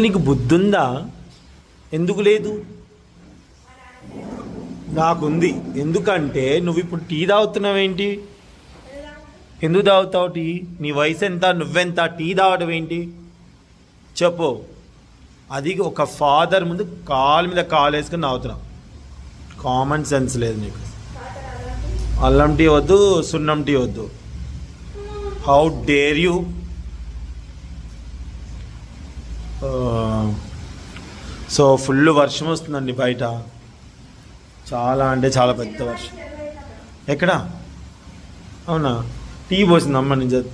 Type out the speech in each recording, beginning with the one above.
నీకు బుద్ధి ఉందా ఎందుకు లేదు? నాకుంది. ఎందుకంటే నువ్వు ఇప్పుడు టీ తాగుతున్నావేంటి? ఎందుకు తాగుతావు టీ? నీ వయసు ఎంత నువ్వెంత? టీ తాగడం ఏంటి? చెప్పు. అది ఒక ఫాదర్ ముందు కాలు మీద కాలు వేసుకుని తాగుతున్నావు కామన్ సెన్స్ లేదు నీకు. అల్లం టీ వద్దు సున్నం టీ వద్దు. How dare you so full వర్షం వస్తుందండి బయట. చాలా అంటే చాలా పెద్ద వర్షం. ఎక్కడ? అవునా? టీ పోసింది అమ్మ నుంచి.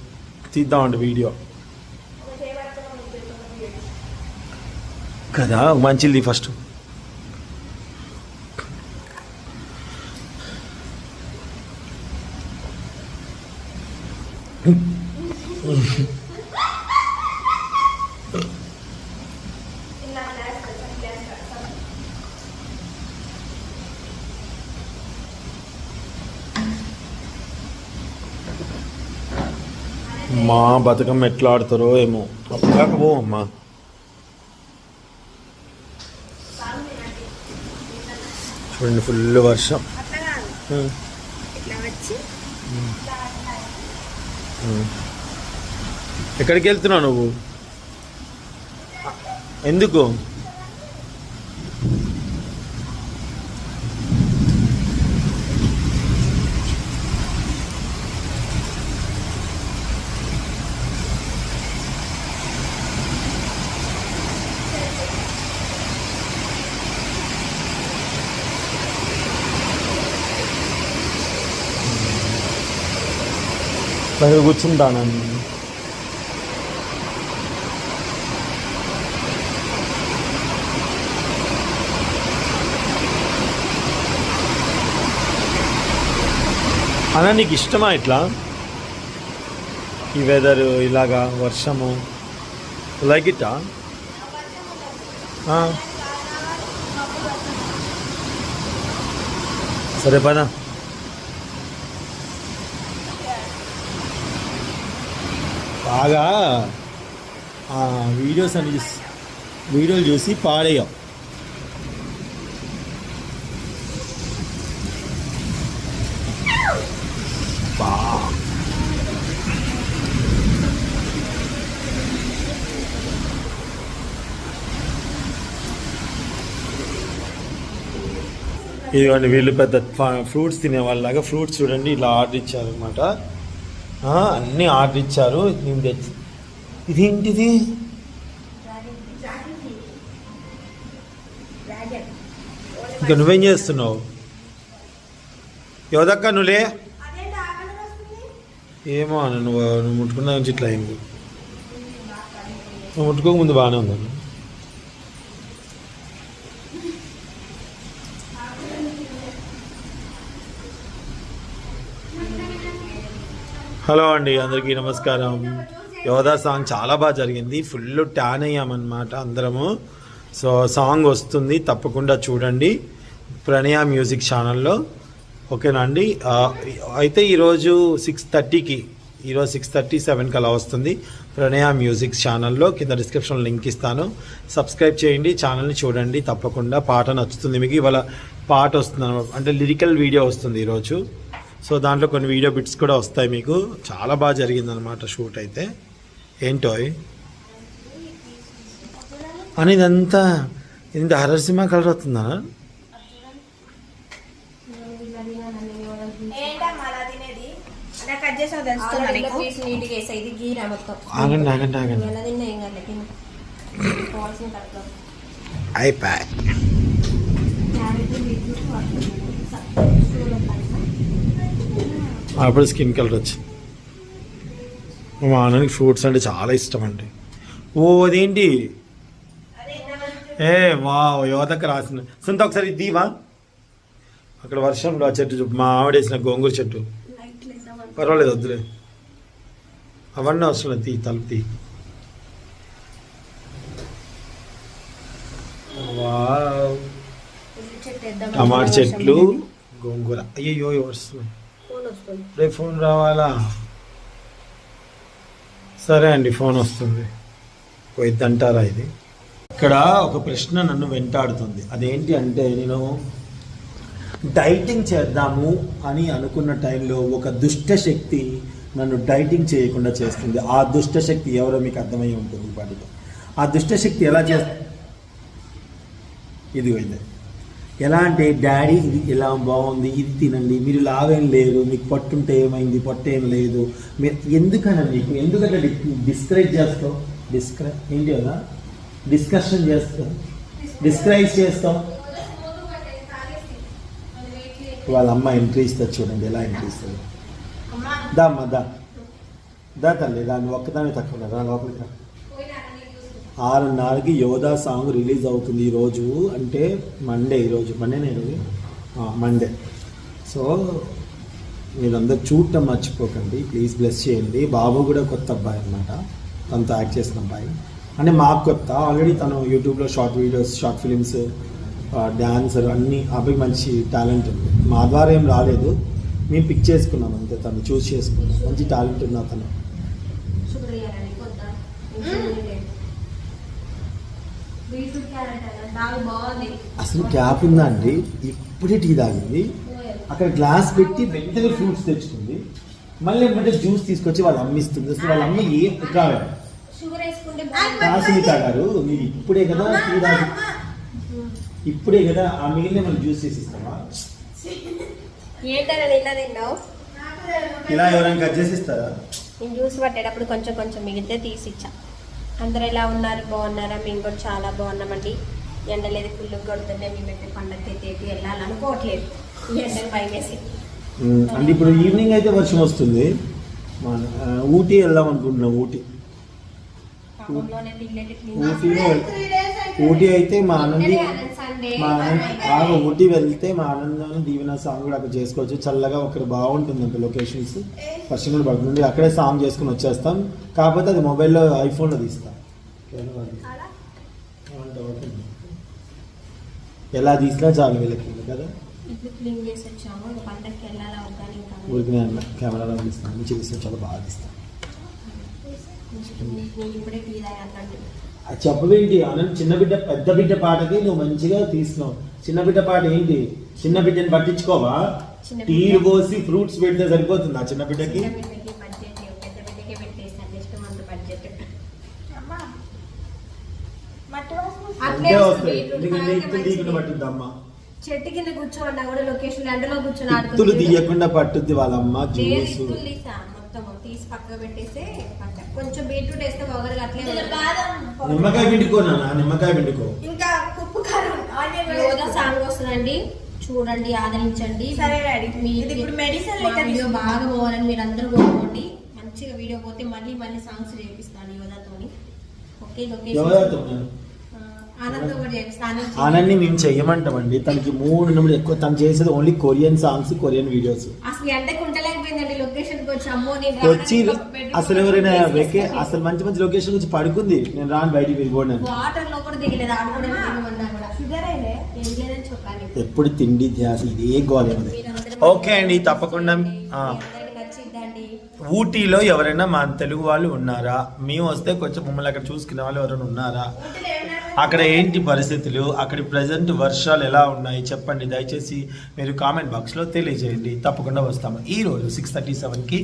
తీద్దామండి వీడియో. కదా మంచిది ఫస్ట్. మా బతుకమ్మ ఎట్లా ఆడతారో ఏమో పో అమ్మా చూడండి ఫుల్ వర్షం. ఎక్కడికి వెళ్తున్నావు నువ్వు? ఎందుకు? బయట కూర్చుంటానండి అన్న నీకు ఇష్టమా ఇట్లా? ఈ వెదర్ ఇలాగా వర్షము లైక్ ఇట్టా? సరే పదా. బాగా ఆ వీడియోస్ అని చూసి వీడియోలు చూసి పాడేయం. ఇదిగోండి వీళ్ళు పెద్ద ఫ్రూట్స్ తినే వాళ్ళలాగా ఫ్రూట్స్ చూడండి ఇలా ఆర్డర్ ఇచ్చారనమాట అన్నీ ఆర్డర్ ఇచ్చారు. నేను తెచ్చి ఇదేంటిది? ఇంకా నువ్వేం చేస్తున్నావు? యోదక్క నువ్వులే ఏమో అన్న నువ్వు నువ్వు ముట్టుకున్నా నుంచి ఇట్లా అయింది. నువ్వు ముట్టుకోక ముందు బాగానే ఉందన్న హలో అండి అందరికీ నమస్కారం. యోధా సాంగ్ చాలా బాగా జరిగింది. ఫుల్ ట్యాన్ అయ్యామన్నమాట అందరము. సో సాంగ్ వస్తుంది తప్పకుండా చూడండి. ప్రణయ మ్యూజిక్ ఛానల్లో. ఓకేనా అండి? అయితే ఈరోజు సిక్స్ థర్టీకి ఈరోజు సిక్స్ థర్టీ సెవెన్కి అలా వస్తుంది ప్రణయ మ్యూజిక్ ఛానల్లో. కింద డిస్క్రిప్షన్ లింక్ ఇస్తాను. సబ్స్క్రైబ్ చేయండి ఛానల్ని చూడండి తప్పకుండా పాట నచ్చుతుంది. మీకు ఇవాళ పాట వస్తుంది అంటే లిరికల్ వీడియో వస్తుంది ఈరోజు. సో దాంట్లో కొన్ని వీడియో బిట్స్ కూడా వస్తాయి మీకు. చాలా బాగా జరిగిందనమాట షూట్ అయితే. ఏంటో? అని ఇదంతా ఇంత సినిమా కలర్ అవుతుందా అలా తినేది? అలా కట్ చేసావు తెలుస్తుందా ఆల్రెడీ నీకు పీస్ నీట్గా వేసా ఇది గీరా మొత్తం ఆగండి ఆగండి ఆగండి ఎలా తిన్నా ఏం కాదు తిను కావాల్సిన కరెక్ట్ అయిపోయి క్యారెట్ బీట్రూట్ అప్పుడు స్కిన్ కలర్ వచ్చింది. మా నాన్నకి ఫ్రూట్స్ అంటే చాలా ఇష్టం అండి. ఓ అదేంటి? ఏ వా యువతకు రాసిన. సొంత ఒకసారి దీవా అక్కడ వర్షంలో ఆ చెట్టు చూపు మా ఆవిడ వేసిన గోంగూర చెట్టు. పర్వాలేదు వద్దులే. అవన్నీ అవసరం తీ తలుపు తీ. టమాటా చెట్లు గోంగూర. అయ్యో వస్తున్నాయి? రేపు ఫోన్ రావాలా? సరే అండి ఫోన్ వస్తుంది. పోయిద్దంటారా ఇది? ఇక్కడ ఒక ప్రశ్న నన్ను వెంటాడుతుంది. అదేంటి అంటే నేను డైటింగ్ చేద్దాము అని అనుకున్న టైంలో ఒక దుష్ట శక్తి నన్ను డైటింగ్ చేయకుండా చేస్తుంది. ఆ దుష్ట శక్తి ఎవరో మీకు అర్థమై ఉంటుంది వాటిలో ఆ దుష్ట శక్తి ఎలా చేస్తుంది ఇది ఇది. ఎలా అంటే డాడీ ఇది ఇలా బాగుంది ఇది తినండి మీరు లావేం లేరు మీకు పట్టుంటే ఏమైంది పొట్ట ఏం లేదు. మీరు ఎందుకన్నా నీకు ఎందుకంటే డిస్కరేజ్ చేస్తావు? డిస్క్రై ఏంటి కదా డిస్కషన్ చేస్తావు? డిస్క్రైబ్ చేస్తావు? వాళ్ళ అమ్మ ఎంట్రీ ఇస్తుంది చూడండి ఎలా ఎంట్రీ ఇస్తుంది దా అమ్మ దా. దా తల్లి దాన్ని ఒక్కదాన్ని తక్కువ రా లోపలికి ఆరున్నరకి యోధా సాంగ్ రిలీజ్ అవుతుంది ఈరోజు అంటే మండే ఈరోజు మండేనే ఈరోజు మండే. సో మీరందరూ చూడటం మర్చిపోకండి. ప్లీజ్ బ్లెస్ చేయండి. బాబు కూడా కొత్త అబ్బాయి అనమాట తనతో యాక్ట్ చేసిన అబ్బాయి. అంటే మాకు కొత్త. ఆల్రెడీ తను యూట్యూబ్లో short videos short films dancer అన్నీ అబ్బాయి మంచి టాలెంట్ ఉంది. మా ద్వారా ఏం రాలేదు. మేము పిక్ చేసుకున్నాం అంతే. తను చూస్ చేసుకున్నాం. మంచి టాలెంట్ ఉంది తను షుగర్ వేయాలండి కొద్ద బీట్రూట్ క్యారెట్ అన్న బాగా బాగుంది అసలు గ్యాప్ ఉందా అండి? ఇప్పుడే టీ తాగింది. అక్కడ గ్లాస్ పెట్టి వెంటనే ఫ్రూట్స్ తెచ్చుకుంది. మళ్ళీ ఏమంటే జ్యూస్ తీసుకొచ్చి వాళ్ళు అమ్మిస్తుంది అసలు వాళ్ళ అమ్మ ఏ కావాలి కాసుమిత గారు మీరు ఇప్పుడే కదా టీ తాగి ఇప్పుడే కదా ఆ మిగిలిన మనం జ్యూస్ చేసి ఇస్తామా ఇలా ఎవరైనా కట్ చేసి ఇస్తారా? నేను జ్యూస్ పట్టేటప్పుడు కొంచెం కొంచెం మిగిలితే తీసి ఇచ్చా. అందరు ఎలా ఉన్నారు? బాగున్నారా? మేము కూడా చాలా బాగున్నామండి. ఎండలేదు ఫుల్ కొడుతుండే మేమైతే పండగకి అయితే వెళ్ళాలనుకోవట్లేదు ఈ ఎండలు భయం వేసి అంటే ఇప్పుడు ఈవినింగ్ అయితే వర్షం వస్తుంది. ఊటీ వెళ్దాం అనుకుంటున్నాం ఊటీ. ఊటీలో ఊటీ అయితే మా ఆనంది మా ఆనంద్ ఊటీ వెళ్తే మా ఆనందాన్ని దీవెన సాంగ్ కూడా అక్కడ చేసుకోవచ్చు. చల్లగా అక్కడ బాగుంటుంది అంటే లొకేషన్స్. వర్షం కూడా పడుతుంది. అక్కడే సాంగ్ చేసుకుని వచ్చేస్తాం. కాకపోతే అది మొబైల్లో ఐఫోన్లో తీస్తాం. ఎలా తీసినా చాలు వీళ్ళకి కదా? ఊరికి కెమెరాలో తీస్తాం మంచిగా తీస్తాం చాలా బాగా తీస్తాం. నేను ఇప్పుడే టీ తాగాలంటే అది చెప్పవేంటి ఆనంద్ చిన్న బిడ్డ పెద్ద బిడ్డ పాటకి నువ్వు మంచిగా తీసినావు చిన్న బిడ్డ పాట ఏంటి? చిన్న బిడ్డని పట్టించుకోవా. టీలు పోసి ఫ్రూట్స్ పెడితే సరిపోతుంది ఆ చిన్న బిడ్డకి చిన్న బిడ్డకి బడ్జెట్ పెద్ద బిడ్డకే పెట్టేస్తాను నెక్స్ట్ మంత్ బడ్జెట్ అమ్మా మట్టి వస్తాయి తీయకుండా. పట్టుద్ది అమ్మ చెట్టు కింద కూర్చోమన్నా కూడా లొకేషన్ ఎండలో కూర్చొని ఇత్తులు. తీయకుండా పట్టుద్ది వాళ్ళ అమ్మ లేదు, జ్యూస్ తీసా మొత్తం తీసి పక్కకు కొంచెం బీట్రూట్ వేస్తే వగరు అట్లే ఇందులో ఉంటుంది. బాదం నిమ్మకాయ పిండుకో నాన్న నిమ్మకాయ పిండుకో. ఇంకా ఉప్పు కారం ఆనియన్ యోగా సాంగ్ వస్తుందండి. చూడండి ఆదరించండి. సరే డాడీ. ఇప్పుడు మెడిసిన్ వీడియో. బాగా పోవాలని మీరు అందరూ కోరుకోండి. మంచిగా వీడియో పోతే మళ్ళీ మళ్ళీ సాంగ్స్ చేపిస్తాను యోధాతోని ఓకే లొకేషన్ ఆనంద్ కూడా చేపిస్తాను ఆనంద్ మేము చెయ్యమంటామండి తనకి మూడు నిమిషాలు ఎక్కువ తను చేసేది only Korean songs Korean videos అసలు ఎండకు ఉండలేకపోయిందండి లొకేషన్కి వచ్చి అసలు ఎవరైనా వెకే అసలు మంచి మంచి లొకేషన్ వచ్చి పడుకుంది. నేను రాను బయటికి వెళ్ళిపోయినా ఎప్పుడు తిండి ధ్యాస ఇదే గోల్ ఓకే అండి తప్పకుండా. ఊటీలో ఎవరైనా మా తెలుగు వాళ్ళు ఉన్నారా? మేము వస్తే కొంచెం మమ్మల్ని అక్కడ చూసుకునే వాళ్ళు ఎవరైనా ఉన్నారా? అక్కడ ఏంటి పరిస్థితులు? అక్కడి ప్రజెంట్ వర్షాలు ఎలా ఉన్నాయి? చెప్పండి. దయచేసి మీరు కామెంట్ బాక్స్లో తెలియజేయండి. తప్పకుండా వస్తాము. ఈ రోజు సిక్స్ థర్టీ సెవెన్కి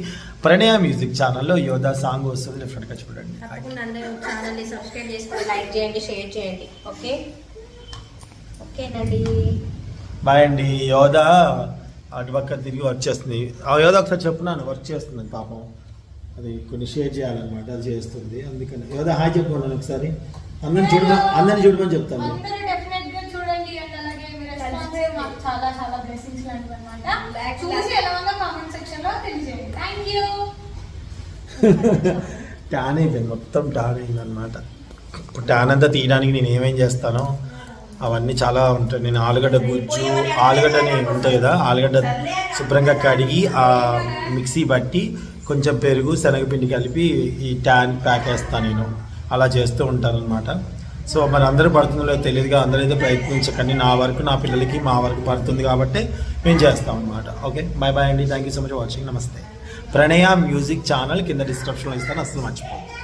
ప్రణయ మ్యూజిక్ ఛానల్లో యోధా సాంగ్ వస్తుంది. డెఫినెట్గా చూడండి. తప్పకుండా అందరూ ఛానల్ని సబ్స్క్రైబ్ చేసుకొని లైక్ చేయండి షేర్ చేయండి. ఓకే? ఓకేనండి. బాయ్ అండి. యోధా అటు పక్క తిరిగి వర్క్ చేస్తుంది. ఆ యోధా ఒకసారి చెప్పున్నాను వర్క్ చేస్తుంది పాపం. అది కొన్ని షేర్ చేయాలన్నమాట అది చేస్తుంది. అందుకని యోధా హాయ్ చెప్పుకున్నాను ఒకసారి. అందరిని చూడమని అందరిని చూడమని చెప్తాను. అందరూ డెఫినెట్గా చూడండి అండ్ అలాగే మీ రెస్పాన్స్ మాకు చాలా చాలా బ్లెస్సింగ్స్ లాంటివి అనమాట చూసి ఎలా ఉందో కామెంట్ సెక్షన్లో తెలియజేయండి. థ్యాంక్ యూ ట్యాన్ అయిపోయింది. మొత్తం ట్యాన్ అయింది అనమాట ఇప్పుడు ట్యాన్ అంతా తీయడానికి నేను ఏమేం చేస్తానో అవన్నీ చాలా ఉంటాయి. నేను ఆలుగడ్డ గుజ్జు ఆలుగడ్డని ఉంటాయి కదా ఆలుగడ్డ శుభ్రంగా కడిగి ఆ మిక్సీ బట్టి కొంచెం పెరుగు శనగపిండి కలిపి ఈ ట్యాన్ ప్యాక్ వేస్తాను నేను. అలా చేస్తూ ఉంటారనమాట అనమాట సో మరి అందరూ పడుతుందో తెలియదుగా అందరూ అయితే ప్రయత్నించకండి. నా వరకు నా పిల్లలకి మా వరకు పడుతుంది కాబట్టి మేము చేస్తాం అనమాట ఓకే? బాయ్ బాయ్ అండి thank you so much watching నమస్తే ప్రణయ మ్యూజిక్ ఛానల్ కింద డిస్క్రిప్షన్లో ఇస్తాను. అసలు మర్చిపోతుంది